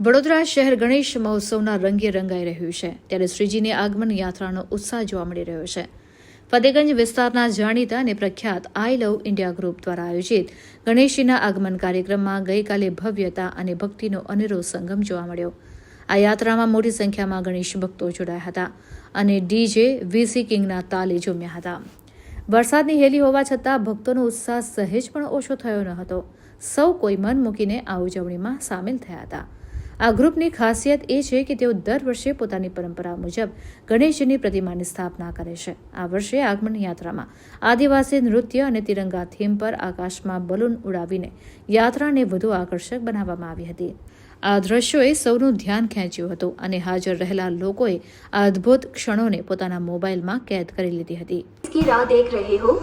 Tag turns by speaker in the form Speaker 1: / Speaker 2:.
Speaker 1: વડોદરા શહેર ગણેશ મહોત્સવના રંગે રંગાઈ રહ્યું છે, ત્યારે શ્રીજીની આગમન યાત્રાનો ઉત્સાહ જોવા મળી રહ્યો છે. ફતેગંજ વિસ્તારના જાણીતા અને પ્રખ્યાત આઈ લવ ઇન્ડિયા ગ્રુપ દ્વારા આયોજિત ગણેશજીના આગમન કાર્યક્રમમાં ગઈકાલે ભવ્યતા અને ભક્તિનો અનેરો સંગમ જોવા મળ્યો. આ યાત્રામાં મોટી સંખ્યામાં ગણેશ ભક્તો જોડાયા હતા અને ડીજે, વીસી કિંગના તાલે ઝૂમ્યા હતા. વરસાદની હેલી હોવા છતાં ભક્તોનો ઉત્સાહ સહેજ પણ ઓછો થયો ન હતો. સૌ કોઈ મન મૂકીને આ ઉજવણીમાં સામેલ થયા હતા. આ ગ્રુપની ખાસિયત એ છે કે તેઓ દર વર્ષે પોતાની પરંપરા મુજબ ગણેશજીની પ્રતિમાની સ્થાપના કરે છે. આ વર્ષે આગમન યાત્રામાં આદિવાસી નૃત્ય અને તિરંગા થીમ પર આકાશમાં બલૂન ઉડાવીને યાત્રાને વધુ આકર્ષક બનાવવામાં આવી હતી. આ દ્રશ્યોએ સૌનું ધ્યાન ખેંચ્યું હતું અને હાજર રહેલા લોકોએ આ અદ્ભુત ક્ષણોને પોતાના મોબાઈલમાં કેદ કરી લીધી હતી.
Speaker 2: રાહ દેખ રહે હું